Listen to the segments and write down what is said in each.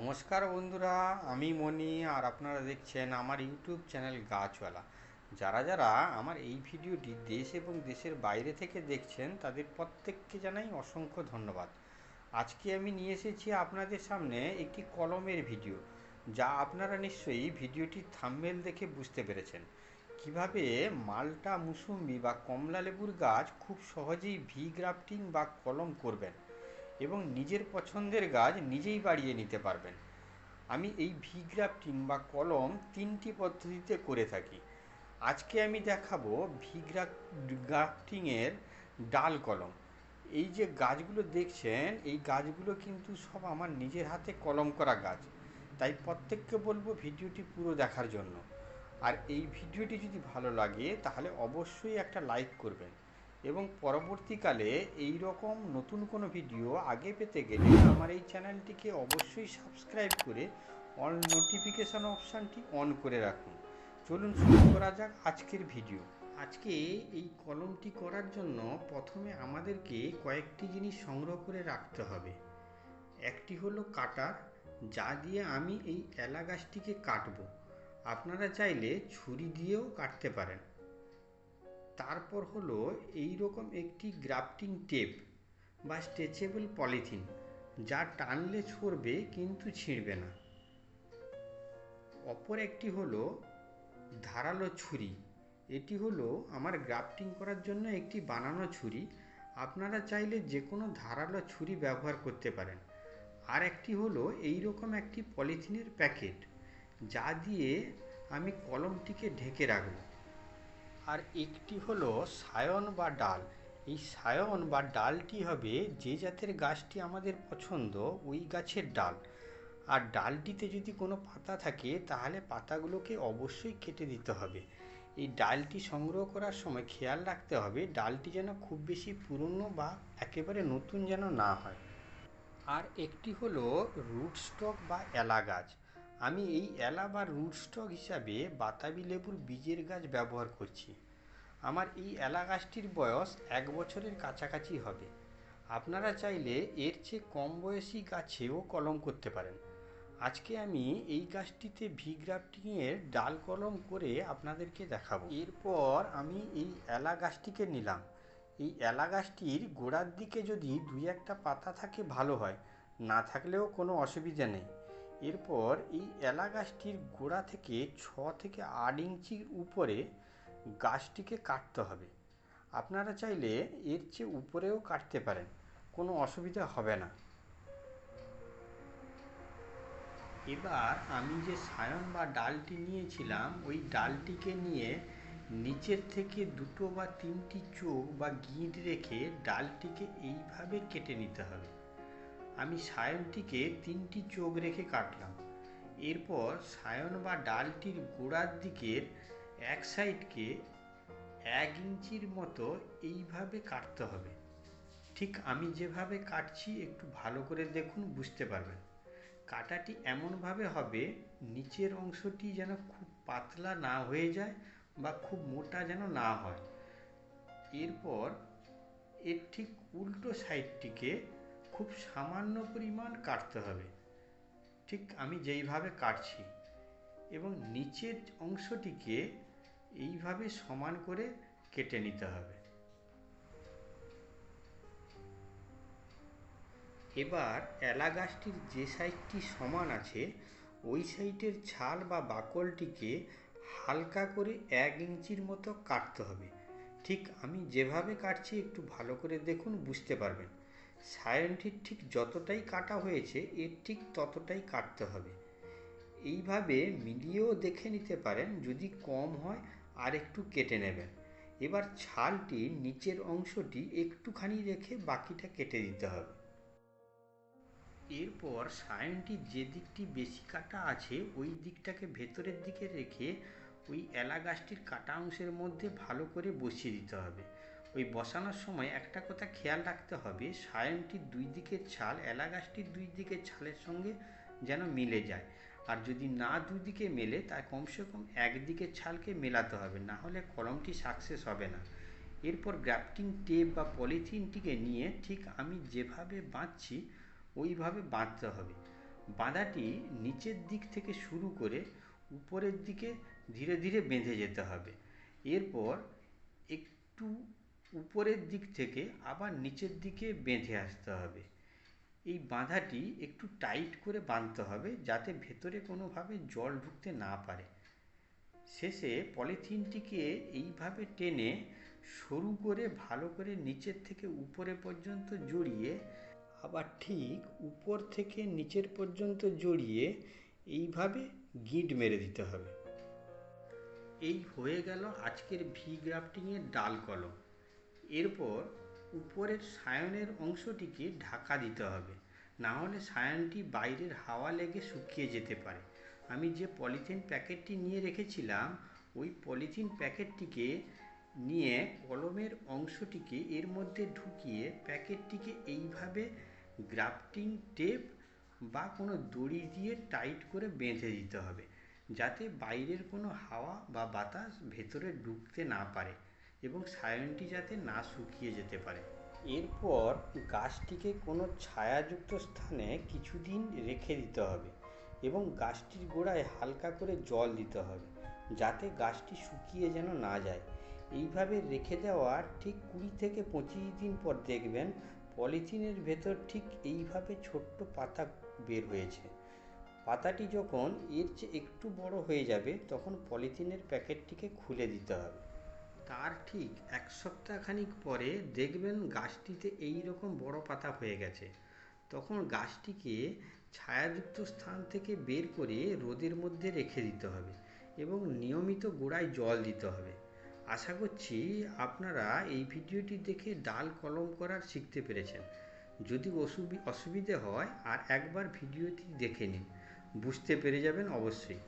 নমস্কার বন্ধুরা, আমি মনি আর আপনারা দেখছেন আমার ইউটিউব চ্যানেল গাছওয়ালা। যারা যারা আমার এই ভিডিওটি দেশ এবং দেশের বাইরে থেকে দেখছেন, তাদের প্রত্যেককে জানাই অসংখ্য ধন্যবাদ। আজকে আমি নিয়ে এসেছি আপনাদের সামনে একটি কলমের ভিডিও, যা আপনারা নিশ্চয়ই ভিডিওটির থাম্বনেল দেখে বুঝতে পেরেছেন। কীভাবে মালটা, মুসুম্বি বা কমলা লেবুর গাছ খুব সহজেই ভি গ্রাফটিং বা কলম করবেন? এবং নিজের পছন্দের গাছ নিজেই বাড়িয়ে নিতে পারবেন। আমি এই ভি গ্রাফটিং বা কলম তিনটি পদ্ধতিতে করে থাকি। আজকে আমি দেখাবো ভি গ্রাফটিংয়ের ডাল কলম। এই যে গাছগুলো দেখছেন, এই গাছগুলো কিন্তু সব আমার নিজের হাতে কলম করা গাছ। তাই প্রত্যেককে বলব ভিডিওটি পুরো দেখার জন্য। আর এই ভিডিওটি যদি ভালো লাগে, তাহলে অবশ্যই একটা লাইক করবেন। এবং পরবর্তীকালে এই রকম নতুন কোনো ভিডিও আগে পেতে গেলে আমার এই চ্যানেলটিকে অবশ্যই সাবস্ক্রাইব করে অল নোটিফিকেশান অপশানটি অন করে রাখুন। চলুন শুরু করা যাক আজকের ভিডিও আজকে এই কলমটি করার জন্য প্রথমে আমাদেরকে কয়েকটি জিনিস সংগ্রহ করে রাখতে হবে। একটি হলো কাটার, যা দিয়ে আমি এই এলা গাছটিকে কাটবো। আপনারা চাইলে ছুরি দিয়েও কাটতে পারেন। তারপর হলো এই রকম একটি গ্রাফটিং টেপ বা স্ট্রেচেবল পলিথিন, যা টানলে ছড়বে কিন্তু ছিঁড়বে না। অপর একটি হলো ধারালো ছুরি। এটি হলো আমার গ্রাফটিং করার জন্য একটি বানানো ছুরি। আপনারা চাইলে যে কোনো ধারালো ছুরি ব্যবহার করতে পারেন। আর একটি হলো এই রকম একটি পলিথিনের প্যাকেট, যা দিয়ে আমি কলমটিকে ঢেকে রাখব। আর একটি হলো সায়ন বা ডাল। এই সায়ন বা ডালটি হবে যে জাতের গাছটি আমাদের পছন্দ, ওই গাছের ডাল। আর ডালটিতে যদি কোনো পাতা থাকে, তাহলে পাতাগুলোকে অবশ্যই কেটে দিতে হবে। এই ডালটি সংগ্রহ করার সময় খেয়াল রাখতে হবে, ডালটি যেন খুব বেশি পুরনো বা একেবারে নতুন যেন না হয়। আর একটি হলো রুট স্টক বা এলা গাছ আমি এই এলা বা রুট স্টক হিসাবে বাতাবি লেবুর বীজের গাছ ব্যবহার করছি। আমার এই এলা গাছটির বয়স এক বছরের কাছাকাছি হবে। আপনারা চাইলে এর চেয়ে কম বয়সী গাছেও কলম করতে পারেন। আজকে আমি এই গাছটিতে ভি গ্রাফটিংয়ের ডাল কলম করে আপনাদেরকে দেখাবো। এরপর আমি এই এলা গাছটিকে নিলাম। এই এলা গাছটির গোড়ার দিকে যদি দুই একটা পাতা থাকে ভালো হয়, না থাকলেও কোনো অসুবিধা নেই। এরপর এই এলা গাছটির গোড়া থেকে ছ থেকে আট ইঞ্চির উপরে গাছটিকে কাটতে হবে। আপনারা চাইলে এর চেয়ে উপরেও কাটতে পারেন, কোনো অসুবিধা হবে না। এবার আমি যে সায়ন বা ডালটি নিয়েছিলাম, ওই ডালটিকে নিয়ে নিচের থেকে দুটো বা তিনটি চোখ বা গিঁট রেখে ডালটিকে এইভাবে কেটে নিতে হবে। আমি সায়নটিকে তিনটি চোখ রেখে কাটলাম। এরপর সায়ন বা ডালটির গোড়ার দিকের এক সাইডকে এক ইঞ্চির মতো এইভাবে কাটতে হবে। ঠিক আমি যেভাবে কাটছি একটু ভালো করে দেখুন, বুঝতে পারবেন। কাটাটি এমনভাবে হবে, নিচের অংশটি যেন খুব পাতলা না হয়ে যায় বা খুব মোটা যেন না হয়। এরপর এর ঠিক উল্টো সাইডটিকে খুব সামান্য পরিমাণ কাটতে হবে। ঠিক আমি যেইভাবে কাটছি এবং নিচের অংশটিকে এইভাবে সমান করে কেটে নিতে হবে। এবার এলা গাছটির যে সাইডটি সমান আছে, ওই সাইডের ছাল বা বাকলটিকে হালকা করে এক ইঞ্চির মতো কাটতে হবে। ঠিক আমি যেভাবে কাটছি একটু ভালো করে দেখুন, বুঝতে পারবেন। সায়নটির ঠিক যতটাই কাটা হয়েছে, এর ঠিক ততটাই কাটতে হবে। এইভাবে মিলিয়েও দেখে নিতে পারেন, যদি কম হয়, আর একটু কেটে নেবেন। এবার ছালটির নিচের অংশটি একটুখানি রেখে বাকিটা কেটে দিতে হবে। এরপর সায়নটির যে দিকটি বেশি কাটা আছে, ওই দিকটাকে ভেতরের দিকে রেখে ওই এলা গাছটির কাটা অংশের মধ্যে ভালো করে বসিয়ে দিতে হবে। ওই বসানোর সময় একটা কথা খেয়াল রাখতে হবে, সায়নটির দুই দিকের ছাল এলা গাছটির দুই দিকের ছালের সঙ্গে যেন মিলে যায়। আর যদি না দুই দিকে মেলে তাই কমসে কম একদিকের ছালকে মেলাতে হবে, না হলে কলমটি সাকসেস হবে না। এরপর গ্রাফটিং টেপ বা পলিথিনটিকে নিয়ে ঠিক আমি যেভাবে বাঁধছি, ওইভাবে বাঁধতে হবে। বাঁধাটি নিচের দিক থেকে শুরু করে উপরের দিকে ধীরে ধীরে বেঁধে যেতে হবে। এরপর একটু উপরের দিক থেকে আবার নিচের দিকে বেঁধে আসতে হবে। এই বাঁধাটি একটু টাইট করে বাঁধতে হবে যাতে ভেতরে কোনোভাবে জল ঢুকতে না পারে। শেষে পলিথিনটিকে এইভাবে টেনে সরু করে ভালো করে নিচের থেকে উপরে পর্যন্ত জড়িয়ে আবার ঠিক উপর থেকে নিচের পর্যন্ত জড়িয়ে এইভাবে গিঁট মেরে দিতে হবে। এই হয়ে গেল আজকের ভি গ্রাফটিংয়ের ডাল কলম। এরপর উপরের সায়নের অংশটিকে ঢাকা দিতে হবে। না হলে সায়নটি বাইরের হাওয়া লেগে শুকিয়ে যেতে পারে। আমি যে পলিথিন প্যাকেটটি নিয়ে রেখেছিলাম, ওই পলিথিন প্যাকেটটিকে নিয়ে কলমের অংশটিকে এর মধ্যে ঢুকিয়ে প্যাকেটটিকে এইভাবে গ্রাফটিং টেপ বা কোনো দড়ি দিয়ে টাইট করে বেঁধে দিতে হবে, যাতে বাইরের কোনো হাওয়া বা বাতাস ভেতরে ঢুকতে না পারে। এবং সায়নটি যাতে না শুকিয়ে যেতে পারে। এরপর গাছটিকে কোনো ছায়াযুক্ত স্থানে কিছুদিন রেখে দিতে হবে এবং গাছটির গোড়ায় হালকা করে জল দিতে হবে যাতে গাছটি শুকিয়ে যেন না যায়। এইভাবে রেখে দেওয়ার ঠিক কুড়ি থেকে পঁচিশ দিন পর দেখবেন পলিথিনের ভেতর ঠিক এইভাবে ছোট্ট পাতা বের হয়েছে। পাতাটি যখন এর চেয়ে একটু বড় হয়ে যাবে তখন পলিথিনের প্যাকেটটিকে খুলে দিতে হবে। তার ঠিক এক সপ্তাহখানিক পরে দেখবেন গাছটিতে এই রকম বড় পাতা হয়ে গেছে। তখন গাছটিকে ছায়াযুক্ত স্থান থেকে বের করে রোদের মধ্যে রেখে দিতে হবে এবং নিয়মিত গোড়ায় জল দিতে হবে। আশা করছি আপনারা এই ভিডিওটি দেখে ডাল কলম করার শিখতে পেরেছেন। যদি অসুবি, অসুবিধে হয় আর একবার ভিডিওটি দেখে নিন, বুঝতে পেরে যাবেন অবশ্যই।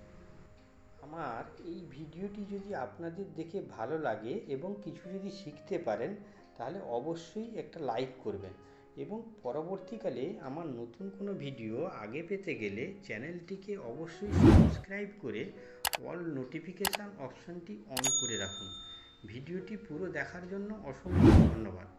আমার এই ভিডিওটি যদি আপনাদের দেখে ভালো লাগে এবং কিছু যদি শিখতে পারেন, তাহলে অবশ্যই একটা লাইক করবেন। এবং পরবর্তীকালে আমার নতুন কোনো ভিডিও আগে পেতে গেলে চ্যানেলটিকে অবশ্যই সাবস্ক্রাইব করে অল নোটিফিকেশান অপশানটি অন করে রাখুন। ভিডিওটি পুরো দেখার জন্য অসংখ্য ধন্যবাদ।